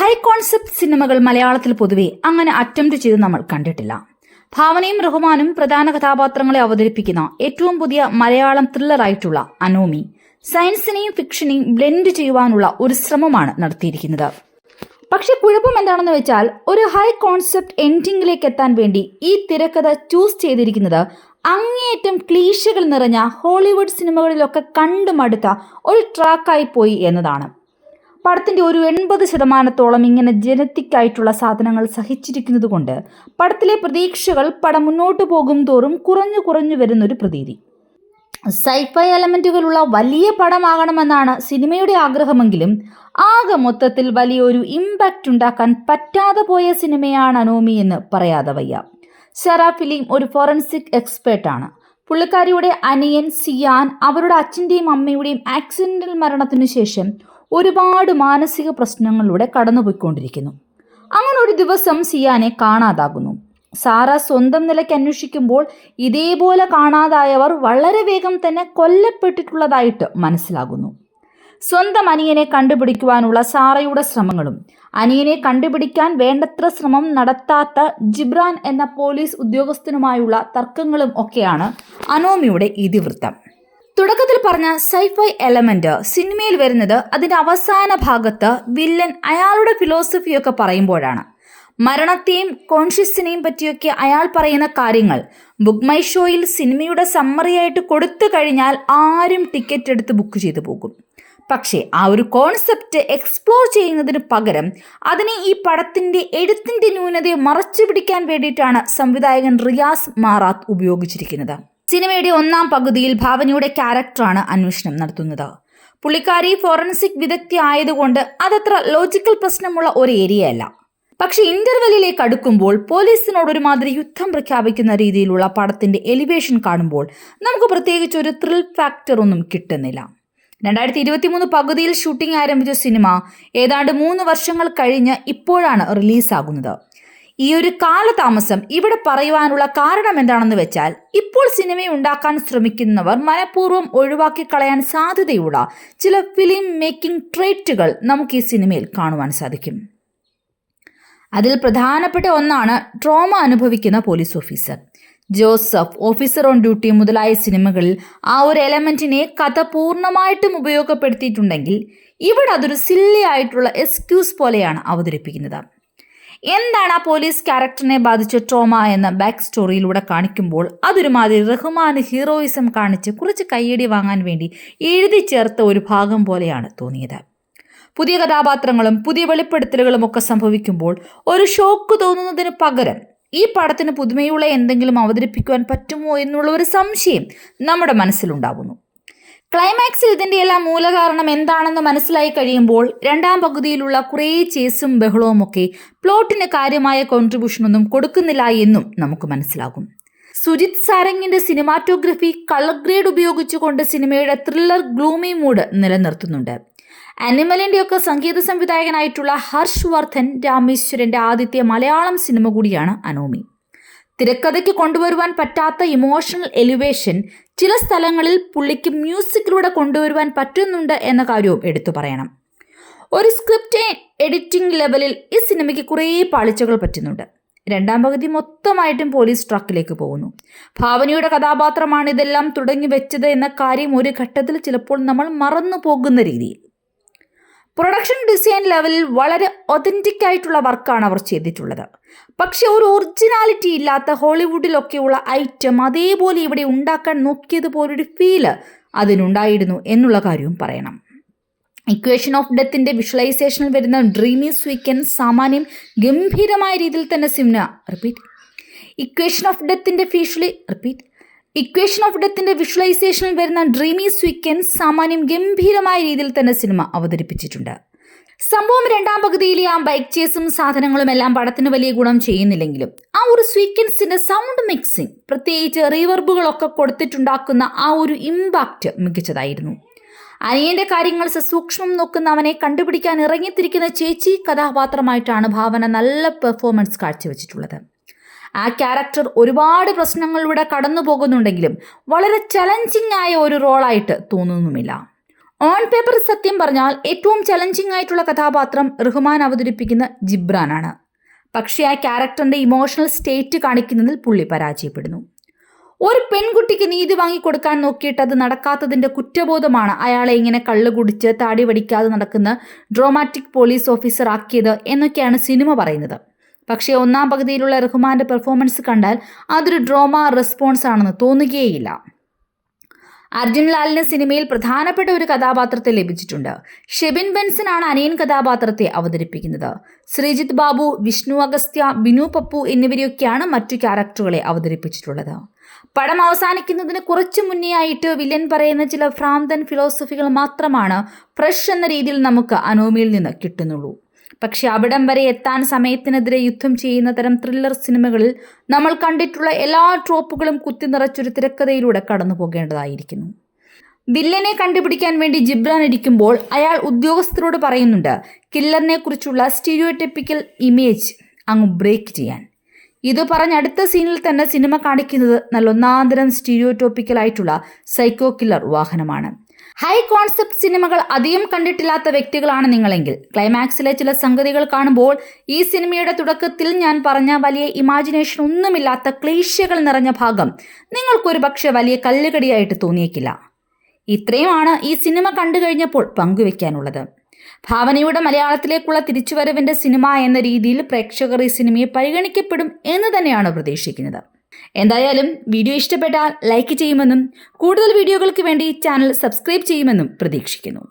High concept സിനിമകൾ മലയാളത്തിൽ പൊതുവെ അങ്ങനെ അറ്റംപ്റ്റ് ചെയ്ത് നമ്മൾ കണ്ടിട്ടില്ല. ഭാവനയും റഹ്മാനും പ്രധാന കഥാപാത്രങ്ങളെ അവതരിപ്പിക്കുന്ന ഏറ്റവും പുതിയ മലയാളം ത്രില്ലറായിട്ടുള്ള അനോമി സയൻസിനെയും ഫിക്ഷനെയും ബ്ലെൻഡ് ചെയ്യുവാനുള്ള ഒരു ശ്രമമാണ് നടത്തിയിരിക്കുന്നത്. പക്ഷെ കുഴപ്പം എന്താണെന്ന് വെച്ചാൽ ഒരു ഹൈ കോൺസെപ്റ്റ് എൻഡിംഗിലേക്ക് എത്താൻ വേണ്ടി ഈ തിരക്കഥ ചൂസ് ചെയ്തിരിക്കുന്നത് അങ്ങേയറ്റം ക്ലീശകൾ നിറഞ്ഞ ഹോളിവുഡ് സിനിമകളിലൊക്കെ കണ്ടുമടുത്ത ഒരു ട്രാക്കായി പോയി എന്നതാണ്. പടത്തിന്റെ ഒരു എൺപത് ശതമാനത്തോളം ഇങ്ങനെ ജനത്തിക്കായിട്ടുള്ള സാധനങ്ങൾ സഹിച്ചിരിക്കുന്നത് കൊണ്ട് പടത്തിലെ പ്രതീക്ഷകൾ പടം മുന്നോട്ട് പോകും തോറും കുറഞ്ഞു കുറഞ്ഞു വരുന്നൊരു പ്രതീതി. സൈഫൈ എലമെന്റുകളുള്ള വലിയ പടമാകണമെന്നാണ് സിനിമയുടെ ആഗ്രഹമെങ്കിലും ആകെ മൊത്തത്തിൽ വലിയൊരു ഇമ്പാക്റ്റ് ഉണ്ടാക്കാൻ പറ്റാതെ പോയ സിനിമയാണ് അനോമി എന്ന് പറയാതെ വയ്യ. ഷെറ ഫിലിം ഒരു ഫോറൻസിക് എക്സ്പേർട്ടാണ് പുള്ളിക്കാരിയുടെ അനിയൻ സിയാൻ അവരുടെ അച്ഛന്റെയും അമ്മയുടെയും ആക്സിഡന്റൽ മരണത്തിനു ശേഷം ഒരുപാട് മാനസിക പ്രശ്നങ്ങളിലൂടെ കടന്നുപോയിക്കൊണ്ടിരിക്കുന്നു. അങ്ങനെ ഒരു ദിവസം സിയാനെ കാണാതാകുന്നു. സാറ സ്വന്തം നിലയ്ക്ക് അന്വേഷിക്കുമ്പോൾ ഇതേപോലെ കാണാതായവർ വളരെ വേഗം തന്നെ കൊല്ലപ്പെട്ടിട്ടുള്ളതായിട്ട് മനസ്സിലാകുന്നു. സ്വന്തം അനിയനെ കണ്ടുപിടിക്കുവാനുള്ള സാറയുടെ ശ്രമങ്ങളും അനിയനെ കണ്ടുപിടിക്കാൻ വേണ്ടത്ര ശ്രമം നടത്താത്ത ജിബ്രാൻ എന്ന പോലീസ് ഉദ്യോഗസ്ഥനുമായുള്ള തർക്കങ്ങളും ഒക്കെയാണ് അനോമിയുടെ ഇതിവൃത്തം. തുടക്കത്തിൽ പറഞ്ഞ സൈഫൈ എലമെന്റ് സിനിമയിൽ വരുന്നത് അതിന്റെ അവസാന ഭാഗത്ത് വില്ലൻ അയാളുടെ ഫിലോസഫിയൊക്കെ പറയുമ്പോഴാണ്. മരണത്തെയും കോൺഷ്യസിനെയും പറ്റിയൊക്കെ അയാൾ പറയുന്ന കാര്യങ്ങൾ ബുക്ക് മൈ ഷോയിൽ സിനിമയുടെ സമ്മറിയായിട്ട് കൊടുത്തു കഴിഞ്ഞാൽ ആരും ടിക്കറ്റ് എടുത്ത് ബുക്ക് ചെയ്തു പോകും. പക്ഷേ ആ ഒരു കോൺസെപ്റ്റ് എക്സ്പ്ലോർ ചെയ്യുന്നതിന് പകരം അതിനെ ഈ പടത്തിന്റെ എഴുത്തിന്റെ ന്യൂനതയെ മറച്ചു പിടിക്കാൻ വേണ്ടിയിട്ടാണ് സംവിധായകൻ റിയാസ് മാറാത്ത് ഉപയോഗിച്ചിരിക്കുന്നത്. സിനിമയുടെ ഒന്നാം പകുതിയിൽ ഭാവനയുടെ ക്യാരക്ടറാണ് അന്വേഷണം നടത്തുന്നത്. പുള്ളിക്കാരി ഫോറൻസിക് വിദഗ്ധ ആയതുകൊണ്ട് അതത്ര ലോജിക്കൽ പ്രശ്നമുള്ള ഒരു ഏരിയ അല്ല. പക്ഷെ ഇന്റർവെല്ലിലേക്ക് അടുക്കുമ്പോൾ പോലീസിനോട് ഒരുമാതിരി യുദ്ധം പ്രഖ്യാപിക്കുന്ന രീതിയിലുള്ള പടത്തിന്റെ എലിവേഷൻ കാണുമ്പോൾ നമുക്ക് പ്രത്യേകിച്ച് ഒരു ത്രിൽ ഫാക്ടർ ഒന്നും കിട്ടുന്നില്ല. രണ്ടായിരത്തി ഇരുപത്തി മൂന്ന് പകുതിയിൽ ഷൂട്ടിംഗ് ആരംഭിച്ച സിനിമ ഏതാണ്ട് മൂന്ന് വർഷങ്ങൾ കഴിഞ്ഞ് ഇപ്പോഴാണ് റിലീസാകുന്നത്. ഈ ഒരു കാലതാമസം ഇവിടെ പറയുവാനുള്ള കാരണം എന്താണെന്ന് വെച്ചാൽ ഇപ്പോൾ സിനിമ ഉണ്ടാക്കാൻ ശ്രമിക്കുന്നവർ മനഃപൂർവം ഒഴിവാക്കി കളയാൻ സാധ്യതയുള്ള ചില ഫിലിം മേക്കിംഗ് ട്രേറ്റുകൾ നമുക്ക് ഈ സിനിമയിൽ കാണുവാൻ സാധിക്കും. അതിൽ പ്രധാനപ്പെട്ട ഒന്നാണ് ട്രോമ അനുഭവിക്കുന്ന police officer Joseph officer on duty മുതലായ സിനിമകളിൽ ആ ഒരു എലമെന്റിനെ കഥ പൂർണമായിട്ടും ഉപയോഗപ്പെടുത്തിയിട്ടുണ്ടെങ്കിൽ ഇവിടെ അതൊരു സില്ലി ആയിട്ടുള്ള എക്സ്ക്യൂസ് പോലെയാണ് അവതരിപ്പിക്കുന്നത്. എന്താണ് ആ പോലീസ് ക്യാരക്ടറിനെ ബാധിച്ച ട്രോമ എന്ന ബാക്ക് സ്റ്റോറിയിലൂടെ കാണിക്കുമ്പോൾ അതൊരുമാതിരി റഹ്മാന് ഹീറോയിസം കാണിച്ച് കുറച്ച് കയ്യടി വാങ്ങാൻ വേണ്ടി എഴുതി ചേർത്ത ഒരു ഭാഗം പോലെയാണ് തോന്നിയത്. പുതിയ കഥാപാത്രങ്ങളും പുതിയ വെളിപ്പെടുത്തലുകളും ഒക്കെ സംഭവിക്കുമ്പോൾ ഒരു ഷോക്ക് തോന്നുന്നതിന് പകരം ഈ പടത്തിന് പുതുമയുള്ള എന്തെങ്കിലും അവതരിപ്പിക്കുവാൻ പറ്റുമോ എന്നുള്ള ഒരു സംശയം നമ്മുടെ മനസ്സിലുണ്ടാകുന്നു ക്ലൈമാക്സിൽ ഇതിന്റെ എല്ലാം മൂലകാരണം എന്താണെന്ന് മനസ്സിലായി കഴിയുമ്പോൾ രണ്ടാം പകുതിയിലുള്ള കുറേ ചേസും ബഹളവും ഒക്കെ പ്ലോട്ടിന് കാര്യമായ കോൺട്രിബ്യൂഷൻ ഒന്നും കൊടുക്കുന്നില്ല എന്നും നമുക്ക് മനസ്സിലാകും. സുജിത് സാരംഗിന്റെ സിനിമാറ്റോഗ്രഫി കളർ ഗ്രേഡ് ഉപയോഗിച്ചുകൊണ്ട് സിനിമയുടെ ത്രില്ലർ ഗ്ലൂമി മൂഡ് നിലനിർത്തുന്നുണ്ട്. അനിമലിന്റെയൊക്കെ സംഗീത സംവിധായകനായിട്ടുള്ള ഹർഷ് വർദ്ധൻ രാമേശ്വരന്റെ ആദ്യത്തെ മലയാളം സിനിമ കൂടിയാണ് അനോമി. തിരക്കഥയ്ക്ക് കൊണ്ടുവരുവാൻ പറ്റാത്ത ഇമോഷണൽ എലിവേഷൻ ചില സ്ഥലങ്ങളിൽ പുള്ളിക്ക് മ്യൂസിക്കിലൂടെ കൊണ്ടുവരുവാൻ പറ്റുന്നുണ്ട് എന്ന കാര്യവും എടുത്തു പറയണം. ഒരു സ്ക്രിപ്റ്റ് എഡിറ്റിംഗ് ലെവലിൽ ഈ സിനിമയ്ക്ക് കുറേ പാളിച്ചകൾ പറ്റുന്നുണ്ട്. രണ്ടാം പകുതി മൊത്തമായിട്ടും പോലീസ് ട്രക്കിലേക്ക് പോകുന്നു. ഭാവനയുടെ കഥാപാത്രമാണ് ഇതെല്ലാം തുടങ്ങി വെച്ചത് എന്ന കാര്യം ഒരു ഘട്ടത്തിൽ ചിലപ്പോൾ നമ്മൾ മറന്നു പോകുന്ന രീതിയിൽ. പ്രൊഡക്ഷൻ ഡിസൈൻ ലെവലിൽ വളരെ ഒതന്റിക് ആയിട്ടുള്ള വർക്കാണ് അവർ ചെയ്തിട്ടുള്ളത്. പക്ഷെ ഒരു ഒറിജിനാലിറ്റി ഇല്ലാത്ത ഹോളിവുഡിലൊക്കെയുള്ള ഐറ്റം അതേപോലെ ഇവിടെ ഉണ്ടാക്കാൻ നോക്കിയതുപോലൊരു ഫീൽ അതിനുണ്ടായിരുന്നു എന്നുള്ള കാര്യവും പറയണം. ഇക്വേഷൻ ഓഫ് ഡെത്തിന്റെ വിഷ്വലൈസേഷനിൽ വരുന്ന ഡ്രീമി സ്വീക്കൻ സാമാന്യം ഗംഭീരമായ രീതിയിൽ തന്നെ സിനിമ റിപ്പീറ്റ് ഇക്വേഷൻ ഓഫ് ഡെത്തിന്റെ ഫീഷ്വലി റിപ്പീറ്റ് ഇക്വേഷൻ ഓഫ് ഡെത്തിന്റെ വിഷ്വലൈസേഷനിൽ വരുന്ന ഡ്രീമി സ്വീക്വൻസ് സാമാന്യം ഗംഭീരമായ രീതിയിൽ തന്നെ സിനിമ അവതരിപ്പിച്ചിട്ടുണ്ട്. സംഭവം രണ്ടാം പകുതിയിലെ ആ ബൈക്ക് ചേസും സാധനങ്ങളും എല്ലാം പടത്തിന് വലിയ ഗുണം ചെയ്യുന്നില്ലെങ്കിലും ആ ഒരു സ്വീക്വൻസിന്റെ സൗണ്ട് മിക്സിംഗ് പ്രത്യേകിച്ച് റീവർബുകളൊക്കെ കൊടുത്തിട്ടുണ്ടാക്കുന്ന ആ ഒരു ഇമ്പാക്റ്റ് മികച്ചതായിരുന്നു. അനിയന്റെ കാര്യങ്ങൾ സസൂക്ഷ്മം നോക്കുന്ന അവനെ കണ്ടുപിടിക്കാൻ ഇറങ്ങിത്തിരിക്കുന്ന ചേച്ചി കഥാപാത്രമായിട്ടാണ് ഭാവന നല്ല പെർഫോമൻസ് കാഴ്ചവെച്ചിട്ടുള്ളത്. ആ ക്യാരക്ടർ ഒരുപാട് പ്രശ്നങ്ങളിലൂടെ കടന്നു പോകുന്നുണ്ടെങ്കിലും വളരെ ചലഞ്ചിങ് ആയ ഒരു റോളായിട്ട് തോന്നുന്നുമില്ല. ഓൺ പേപ്പർ സത്യം പറഞ്ഞാൽ ഏറ്റവും ചലഞ്ചിങ് ആയിട്ടുള്ള കഥാപാത്രം റഹ്മാൻ അവതരിപ്പിക്കുന്ന ജിബ്രാനാണ്. പക്ഷേ ആ ക്യാരക്ടറിന്റെ ഇമോഷണൽ സ്റ്റേറ്റ് കാണിക്കുന്നതിൽ പുള്ളി പരാജയപ്പെടുന്നു. ഒരു പെൺകുട്ടിക്ക് നീതി വാങ്ങിക്കൊടുക്കാൻ നോക്കിയിട്ട് അത് നടക്കാത്തതിന്റെ കുറ്റബോധമാണ് അയാളെ ഇങ്ങനെ കള്ളു കുടിച്ച് താടി വടിക്കാതെ നടക്കുന്ന ഡ്രോമാറ്റിക് പോലീസ് ഓഫീസർ ആക്കിയത് എന്നൊക്കെയാണ് സിനിമ പറയുന്നത്. പക്ഷേ ഒന്നാം പകുതിയിലുള്ള റഹ്മാന്റെ പെർഫോമൻസ് കണ്ടാൽ അതൊരു ഡ്രോമ റെസ്പോൺസ് ആണെന്ന് തോന്നുകയേയില്ല. അർജുൻ ലാലിന് സിനിമയിൽ പ്രധാനപ്പെട്ട ഒരു കഥാപാത്രത്തെ ലഭിച്ചിട്ടുണ്ട്. ഷെബിൻ ബെൻസൺ ആണ് അനിയൻ കഥാപാത്രത്തെ അവതരിപ്പിക്കുന്നത്. ശ്രീജിത്ത് ബാബു വിഷ്ണു അഗസ്ത്യ ബിനു പപ്പു എന്നിവരെയൊക്കെയാണ് മറ്റു ക്യാരക്ടറുകളെ അവതരിപ്പിച്ചിട്ടുള്ളത്. പടം അവസാനിക്കുന്നതിന് കുറച്ചു മുന്നേ ആയിട്ട് വില്ലൻ പറയുന്ന ചില ഭ്രാന്തൻ ഫിലോസഫികൾ മാത്രമാണ് ഫ്രഷ് എന്ന രീതിയിൽ നമുക്ക് അനോമിയിൽ നിന്ന് കിട്ടുന്നുള്ളൂ. പക്ഷെ അവിടം വരെ എത്താൻ സമയത്തിനെതിരെ യുദ്ധം ചെയ്യുന്ന തരം ത്രില്ലർ സിനിമകളിൽ നമ്മൾ കണ്ടിട്ടുള്ള എല്ലാ ട്രോപ്പുകളും കുത്തി നിറച്ചൊരു തിരക്കഥയിലൂടെ കടന്നു പോകേണ്ടതായിരിക്കുന്നു. വില്ലനെ കണ്ടുപിടിക്കാൻ വേണ്ടി ജിബ്രാൻ ഇരിക്കുമ്പോൾ അയാൾ ഉദ്യോഗസ്ഥരോട് പറയുന്നുണ്ട് കില്ലറിനെ കുറിച്ചുള്ള സ്റ്റീരിയോടെപ്പിക്കൽ ഇമേജ് അങ്ങ് ബ്രേക്ക് ചെയ്യാൻ. ഇത് പറഞ്ഞ അടുത്ത സീനിൽ തന്നെ സിനിമ കാണിക്കുന്നത് നല്ല ഒന്നാന്തരം സ്റ്റീരിയോടോപ്പിക്കൽ ആയിട്ടുള്ള സൈക്കോ കില്ലർ വാഹനമാണ്. ഹൈ കോൺസെപ്റ്റ് സിനിമകൾ അധികം കണ്ടിട്ടില്ലാത്ത വ്യക്തികളാണ് നിങ്ങളെങ്കിൽ. ക്ലൈമാക്സിലെ ചില സംഗതികൾ കാണുമ്പോൾ ഈ സിനിമയുടെ തുടക്കത്തിൽ ഞാൻ പറഞ്ഞ വലിയ ഇമാജിനേഷൻ ഒന്നുമില്ലാത്ത ക്ലീശകൾ നിറഞ്ഞ ഭാഗം നിങ്ങൾക്കൊരു പക്ഷെ വലിയ കല്ലുകടിയായിട്ട് തോന്നിയേക്കില്ല. ഇത്രയുമാണ് ഈ സിനിമ കണ്ടു കഴിഞ്ഞപ്പോൾ പങ്കുവെക്കാനുള്ളത്. ഭാവനയുടെ മലയാളത്തിലേക്കുള്ള തിരിച്ചുവരവിന്റെ സിനിമ എന്ന രീതിയിൽ പ്രേക്ഷകർ ഈ സിനിമയെ പരിഗണിക്കപ്പെടും എന്ന് തന്നെയാണ് പ്രതീക്ഷിക്കുന്നത്. എന്തായാലും വീഡിയോ ഇഷ്ടപ്പെട്ടാൽ ലൈക്ക് ചെയ്യുമെന്നും കൂടുതൽ വീഡിയോകൾക്ക് വേണ്ടി ചാനൽ സബ്സ്ക്രൈബ് ചെയ്യുമെന്നും പ്രതീക്ഷിക്കുന്നു.